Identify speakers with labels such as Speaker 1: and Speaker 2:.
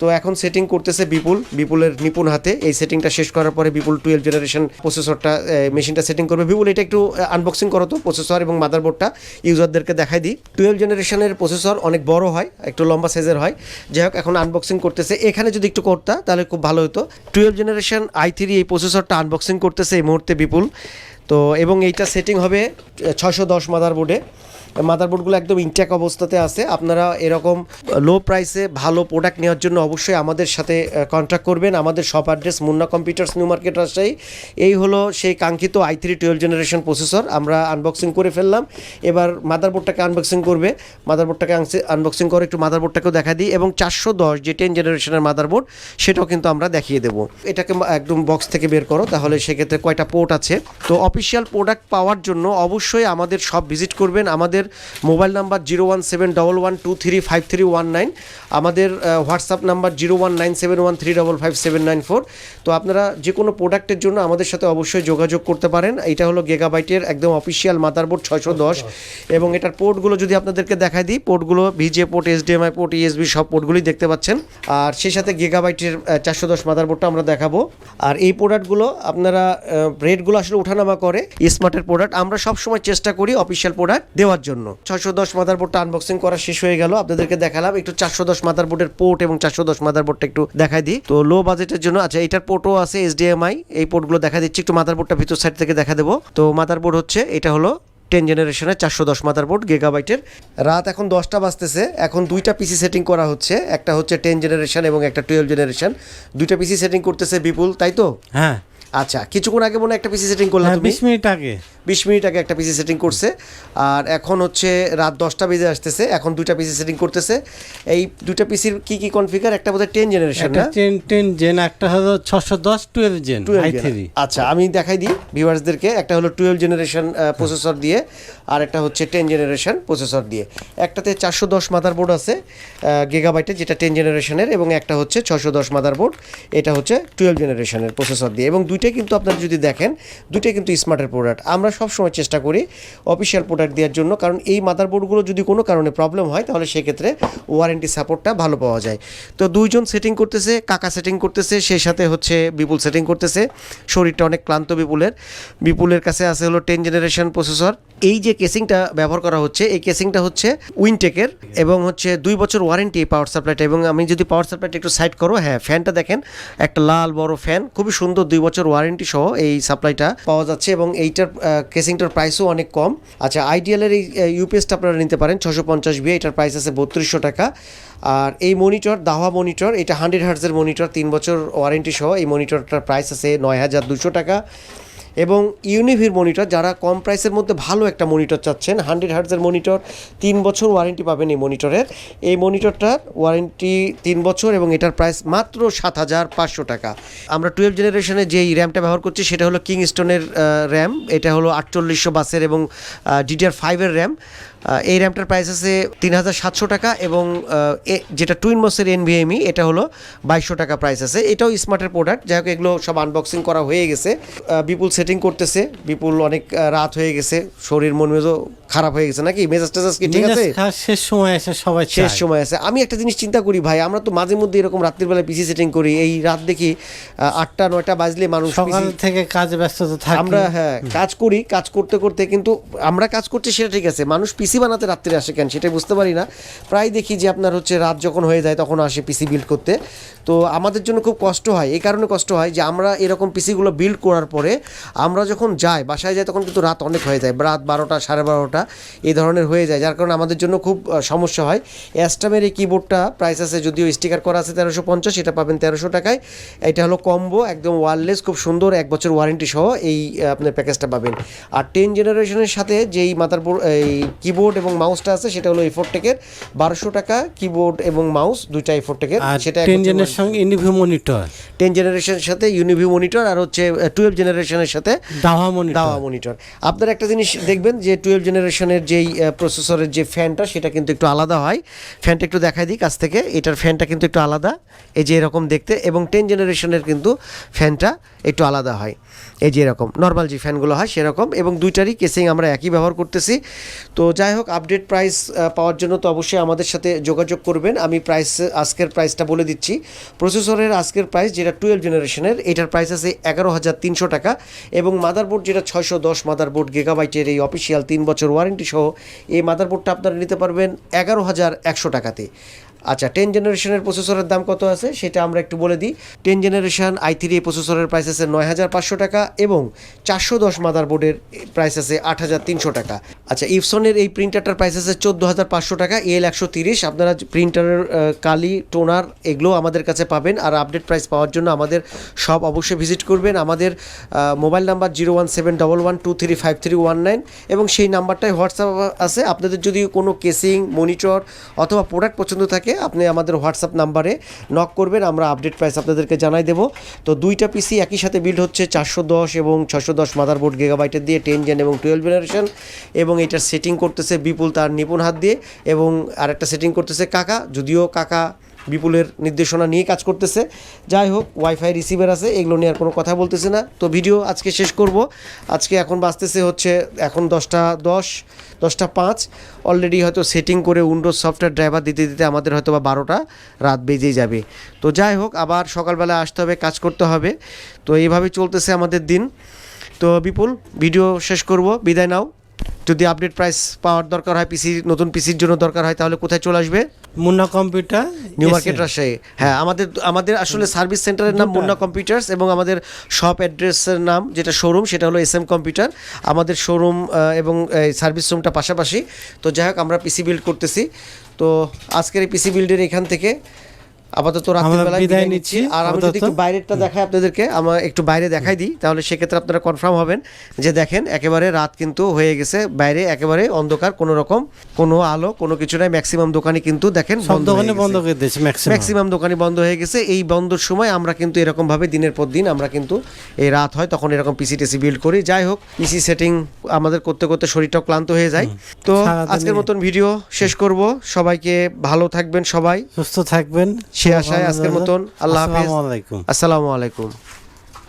Speaker 1: তো এখন সেটিং করতেছে বিপুল, বিপুলের নিপুণ হাতে। এই সেটিংটা শেষ করার পরে বিপুল টুয়েলভ জেনারেশন প্রসেসরটা মেশিনটা সেটিং করবে। বিপুল, এটা একটু আনবক্সিং করো তো প্রসেসর এবং মাদারবোর্ডটা ইউজারদেরকে দেখাই দিই। টুয়েলভ জেনারেশনের প্রসেসর অনেক বড় হয়, একটু লম্বা সাইজের হয়। যাই হোক, এখন আনবক্সিং করতেছে। এখানে যদি একটু করতা, তাহলে খুব ভালো হতো। টুয়েলভ জেনারেশন আই থ্রি এই প্রসেসরটা আনবক্সিং করতেছে এই মুহূর্তে বিপুল। তো, এবং এইটা সেটিং হবে ছশো দশ মাদারবোর্ডে মাদারবোর্ডগুলো একদম ইনট্যাক অবস্থাতে আছে। আপনারা এরকম লো প্রাইসে ভালো প্রোডাক্ট নেওয়ার জন্য অবশ্যই আমাদের সাথে কন্ট্যাক্ট করবেন। আমাদের shop address Munna computers new market Rajshahi. এই হলো সেই কাঙ্ক্ষিত I three twelve generation processor আমরা আনবক্সিং করে ফেললাম। এবার মাদারবোর্ডটাকে আনবক্সিং করবে। মাদারবোর্ডটাকে আনবক্সিং করে, একটু মাদারবোর্ডটাকেও দেখা দিই। এবং চারশো দশ যে টেন জেনারেশনের মাদারবোর্ড সেটাও কিন্তু আমরা দেখিয়ে দেবো। এটাকে একদম বক্স থেকে বের করো, তাহলে সেক্ষেত্রে কয়টা পোর্ট আছে। তো অফিসিয়াল প্রোডাক্ট পাওয়ার জন্য অবশ্যই আমাদের সব ভিজিট করবেন। আমাদের mobile number zero one seven double one two three five three one nine, আমাদের WhatsApp number zero one nine seven one three double five seven nine four. তো আপনারা যে কোনো প্রোডাক্টের জন্য আমাদের সাথে অবশ্যই যোগাযোগ করতে পারেন। এটা হলো গেগাবাইটের একদম অফিসিয়াল মাদারবোর্ড ছয়শো দশ। এবং এটার পোর্টগুলো যদি আপনাদেরকে দেখাই দিই, পোর্টগুলো ভিজে পোর্ট এইচডিএমআই পোর্ট ইএসবি সব পোর্টগুলোই দেখতে পাচ্ছেন। আর সেই সাথে গেগাবাইটের চারশো দশ মাদারবোর্ডটা আমরা দেখাবো। আর এই প্রোডাক্টগুলো আপনারা রেটগুলো আসলে ওঠানামা করে স্মার্টের প্রোডাক্ট। আমরা সব সময় চেষ্টা করি অফিসিয়াল প্রোডাক্ট দেওয়ার জন্য। ছয়শো দশ মাদারবোর্ডটা আনবক্সিং করা শেষ হয়ে গেল। আপনাদেরকে দেখালাম একটু চারশো দশ মাদারবোর্ডের পোর্ট এবং চারশো দশ মাদারবোর্ডটা একটু দেখাই দিই। তো লো বাজেটের জন্য আচ্ছা এটার পোর্টও আছে এইচডিএমআই এই পোর্টগুলো দেখা দিচ্ছি, একটু মাদার বোর্ডটা ভিতর সাইড থেকে দেখা দেবো। তো মাদার বোর্ড হচ্ছে, এটা হলো টেন জেনারেশনের চারশো দশ মাদারবোর্ড গেগাবাইটের রাত এখন দশটা বাজতেছে, এখন দুইটা পিসি সেটিং করা হচ্ছে। একটা হচ্ছে টেন জেনারেশন এবং একটা টুয়েলভ জেনারেশন দুইটা পিসি সেটিং করতেছে বিপুল, তাই তো?
Speaker 2: হ্যাঁ।
Speaker 1: আচ্ছা কিছুক্ষণ আগে মনে একটা পিসি সেটিং করলাম তুমি।
Speaker 2: বিশ মিনিট আগে।
Speaker 1: বিশ মিনিট আগে একটা পিসি সেটিং করছে। আর এখন হচ্ছে রাত দশটা বেজে আসতেছে এখন দুইটা পিসি সেটিং করতেছে। এই দুইটা পিসির কি কি কনফিগার একটা বোধহয় টেন জেনারেশন না?
Speaker 2: টেন টেন জেন একটা হলো ছশো দশ টুয়েলভ জেন
Speaker 1: আচ্ছা আমি দেখাই দিই ভিউয়ার্সদেরকে একটা হলো টুয়েলভ জেনারেশন প্রসেসর দিয়ে আর একটা হচ্ছে টেন জেনারেশন প্রসেসর দিয়ে। একটাতে চারশো দশ মাদার বোর্ড আছে গেগাবাইটের যেটা টেন জেনারেশনের এবং একটা হচ্ছে ছশো দশ মাদার বোর্ড এটা হচ্ছে টুয়েলভ জেনারেশনের প্রসেসর দিয়ে এবং দুইটাই কিন্তু আপনারা যদি দেখেন, দুইটাই কিন্তু স্মার্টের প্রোডাক্ট আমরা সবসময় চেষ্টা করি অফিসিয়াল প্রোডাক্ট দেওয়ার জন্য, কারণ এই মাদারবোর্ডগুলো যদি কোনো কারণে প্রবলেম হয়, তাহলে সেক্ষেত্রে ওয়ারেন্টি সাপোর্টটা ভালো পাওয়া যায়। তো দুইজন সেটিং করতেছে, কাকা সেটিং করতেছে সেই সাথে হচ্ছে বিপুল সেটিং করতেছে। শরীরটা অনেক ক্লান্ত বিপুলের। বিপুলের কাছে আছে হলো টেন জেনারেশন প্রসেসর এই যে কেসিংটা ব্যবহার করা হচ্ছে, এই কেসিংটা হচ্ছে উইনটেকের এবং হচ্ছে দুই বছর ওয়ারেন্টি পাওয়ার সাপ্লাইটা এবং আমি যদি পাওয়ার সাপ্লাইটা একটু সাইড করো হ্যাঁ ফ্যানটা দেখেন, একটা লাল বড় ফ্যান খুবই সুন্দর দুই বছর ওয়ারেন্টি সহ এই সাপ্লাইটা পাওয়া যাচ্ছে এবং এইটার কেসিংটার প্রাইসও অনেক কম। আচ্ছা আইডিয়ালের এই ইউপিএসটা আপনারা নিতে পারেন ছশো পঞ্চাশ বিয়ে এটার প্রাইস আছে বত্রিশশো টাকা। আর এই মনিটর দাহা মনিটর এটা হান্ড্রেড হার্জের মনিটর তিন বছর ওয়ারেন্টি সহ এই মনিটরটার প্রাইস আছে নয় হাজার দুশো টাকা। এবং ইউনিভির মনিটর যারা কম প্রাইসের মধ্যে ভালো একটা মনিটর চাচ্ছেন হান্ড্রেড হার্ডসের মনিটর তিন বছর ওয়ারেন্টি পাবেন এই মনিটরের এই মনিটরটার ওয়ারেন্টি তিন বছর এবং এটার প্রাইস মাত্র সাত হাজার পাঁচশো টাকা। আমরা টুয়েলভ জেনারেশনে যেই র্যামটা ব্যবহার করছি, সেটা হলো কিংস্টোনের র্যাম এটা হলো আটচল্লিশশো বাসের এবং ডিডিআর ফাইভের র্যাম এই র্যামটার প্রাইস আছে তিন হাজার সাতশো টাকা এবং যেটা টুইন মসের এনভিএমই এটা হলো বাইশশো টাকা প্রাইস আছে। এটাও স্মার্টের প্রোডাক্ট যাই হোক এগুলো সব আনবক্সিং করা হয়ে গেছে। বিপুল সেটিং করতেছে বিপুল অনেক রাত হয়ে গেছে শরীর মন মেজও খারাপ হয়ে গেছে নাকি? মেজাজ টেজাজ কি ঠিক আছে?
Speaker 2: শেষ সময় এসে সবাই
Speaker 1: শেষ সময় আছে আমি একটা জিনিস চিন্তা করি ভাই আমরা তো মাঝে মধ্যে এরকম রাত্রির বেলা পিসি সেটিং করি এই রাত দেখি আটটা নয়টা বাজলে মানুষ
Speaker 2: সকাল থেকে কাজে ব্যস্ততা থাকে।
Speaker 1: আমরা হ্যাঁ কাজ করি কাজ করতে করতে কিন্তু আমরা কাজ করছি সেটা ঠিক আছে। মানুষ পিসি বানাতে রাত্রে আসে কেন সেটাই বুঝতে পারি না। প্রায় দেখি যে আপনার হচ্ছে রাত যখন হয়ে যায় তখন আসে পিসি বিল্ড করতে। তো আমাদের জন্য খুব কষ্ট হয়। এই কারণে কষ্ট হয় যে আমরা এরকম পিসিগুলো বিল্ড করার পরে আমরা যখন যাই বাসায় যাই তখন কিন্তু রাত অনেক হয়ে যায় রাত বারোটা সাড়ে বারোটা এই ধরনের হয়ে যায়। যার কারণে আমাদের জন্য খুব সমস্যা হয়। অ্যাস্টামের এই কিবোর্ডটা প্রাইস আছে যদিও স্টিকার করা আছে তেরোশো পঞ্চাশ এটা পাবেন তেরোশো টাকায়। এটা হলো কম্বো একদম ওয়ারলেস খুব সুন্দর এক বছর ওয়ারেন্টি সহ এই আপনার প্যাকেজটা পাবেন। আর টেন জেনারেশনের সাথে যেই মাথার এই কিবোর্ড এবং মাউসটা আছে সেটা হলো এফোর টেকের বারোশো টাকা কিবোর্ড এবং মাউস দুইটা এফোর টেকের সেটা
Speaker 2: ইনভিউ মনিটর।
Speaker 1: টেন জেনারেশনের সাথে ইউনিভিউ মনিটর আর হচ্ছে টুয়েলভ জেনারেশনের সাথে
Speaker 2: দাওয়া মনিটর।
Speaker 1: দাওয়া মনিটর। আপনারা একটা জিনিস দেখবেন যে টুয়েলভ জেনারেশনের যেই প্রসেসরের যে ফ্যানটা সেটা কিন্তু একটু আলাদা হয়। ফ্যানটা একটু দেখাই দিই কাছ থেকে। এটার ফ্যানটা কিন্তু একটু আলাদা। এই যে এরকম দেখতে এবং টেন জেনারেশনের কিন্তু ফ্যানটা একটু আলাদা হয়। এই যে এরকম নর্মাল যে ফ্যানগুলো হয় সেরকম এবং দুইটারই কেসিং আমরা একই ব্যবহার করতেছি। তো যাই হোক আপডেট প্রাইস পাওয়ার জন্য তো অবশ্যই আমাদের সাথে যোগাযোগ করবেন। আমি প্রাইস আজকের প্রাইসটা বলে দিচ্ছি। প্রসেসরের আজকের প্রাইস যেটা টুয়েলভ জেনারেশনের এটার প্রাইস আছে এগারো হাজার তিনশো টাকা এবং মাদারবোর্ড যেটা ছয়শো দশ মাদারবোর্ড গেগাবাইটের এই অফিসিয়াল তিন বছর ওয়ারেন্টি সহ এই মাদারবোর্ডটা আপনারা নিতে পারবেন এগারো হাজার একশো টাকাতে। আচ্ছা টেন জেনারেশনের প্রসেসরের দাম কত আছে? সেটা আমরা একটু বলে দিই। টেন জেনারেশন আই থ্রি প্রসেসরের প্রাইস আছে নয় হাজার পাঁচশো টাকা এবং চারশো দশ মাদারবোর্ডের প্রাইস আছে আট হাজার তিনশো টাকা। আচ্ছা ইপসনের এই প্রিন্টারটার প্রাইস আছে চোদ্দ হাজার পাঁচশো টাকা এল একশো তিরিশ। আপনারা প্রিন্টারের কালি টোনার এগুলো আমাদের কাছে পাবেন আর আপডেট প্রাইস পাওয়ার জন্য আমাদের সব অবশ্যই ভিজিট করবেন। আমাদের mobile number zero one seven double one two three five three one nine এবং সেই নাম্বারটাই হোয়াটসঅ্যাপ আছে। আপনাদের যদি কোনো কেসিং মনিটর অথবা প্রোডাক্ট পছন্দ থাকে আপনি আমাদের হোয়াটসঅ্যাপ নাম্বারে নক করবেন, আমরা আপডেট প্রাইস আপনাদেরকে জানাই দেবো। তো দুইটা পিসি একই সাথে বিল্ড হচ্ছে, চারশো দশ এবং ছশো দশ মাদারবোর্ড গেগাবাইটের দিয়ে টেন জেন এবং টুয়েলভ জেনারেশন এবং এটার সেটিং করতেছে বিপুল তার নিপুণ হাত দিয়ে এবং আরেকটা সেটিং করতেছে কাকা, যদিও কাকা বিপুলের নির্দেশনা নিয়ে কাজ করতেছে। যাই হোক ওয়াইফাই রিসিভার আছে, এগুলো নিয়ে আর কোনো কথা বলতেছে না। তো ভিডিও আজকে শেষ করব। আজকে এখন বাঁচতেছে হচ্ছে, এখন দশটা দশ, দশটা পাঁচ। অলরেডি হয়তো সেটিং করে উইন্ডোজ সফটওয়্যার ড্রাইভার দিতে দিতে আমাদের হয়তো বা বারোটা রাত বেজেই যাবে। তো যাই হোক, আবার সকালবেলা আসতে হবে, কাজ করতে হবে। তো এইভাবে চলতেছে আমাদের দিন। তো বিপুল ভিডিও শেষ করব। বিদায় নাও। যদি আপডেট প্রাইস পাওয়ার দরকার হয় পিসি নতুন পিসির জন্য দরকার হয় তাহলে কোথায় চলে আসবে?
Speaker 2: Munna computer
Speaker 1: new market Rajshahi হ্যাঁ আমাদের আমাদের আসলে সার্ভিস সেন্টারের নাম মুন্না কম্পিউটার্স এবং আমাদের শপ অ্যাড্রেসের নাম যেটা শোরুম সেটা হলো এস এম কম্পিউটার আমাদের শোরুম এবং সার্ভিস রুমটা পাশাপাশি। তো যাই হোক আমরা পিসি বিল্ড করতেছি। তো আজকের এই পিসি বিল্ডের এখান থেকে আপাতত রাত্রিবেলায়
Speaker 2: বিদায়
Speaker 1: নিচ্ছি আর আমি যদি একটু বাইরেরটা দেখাই আপনাদেরকে আমরা একটু বাইরে দেখাই দিই তাহলে সেক্ষেত্রে আপনারা কনফার্ম হবেন যে দেখেন একেবারে রাত কিন্তু হয়ে গেছে বাইরে একেবারে অন্ধকার কোনো রকম কোনো আলো কোনো কিছু নাই ম্যাক্সিমাম দোকানই কিন্তু দেখেন
Speaker 2: সব দোকানে বন্ধ করে দিয়েছে ম্যাক্সিমাম
Speaker 1: দোকানই বন্ধ হয়ে গেছে এই বন্ধর সময় আমরা কিন্তু এরকম ভাবে দিনের পর দিন আমরা কিন্তু এই রাত হয় তখন এরকম পিসি টিসি বিল্ড করি। যাই হোক পিসি সেটিং আমাদের করতে করতে শরীরটাও ক্লান্ত হয়ে যায়। তো আজকের মতন ভিডিও শেষ করব। সবাইকে ভালো থাকবেন সবাই।
Speaker 2: সুস্থ থাকবেন।
Speaker 1: সে আশায় আজকের মতন। আল্লাহ হাফেজ। আসসালামু আলাইকুম।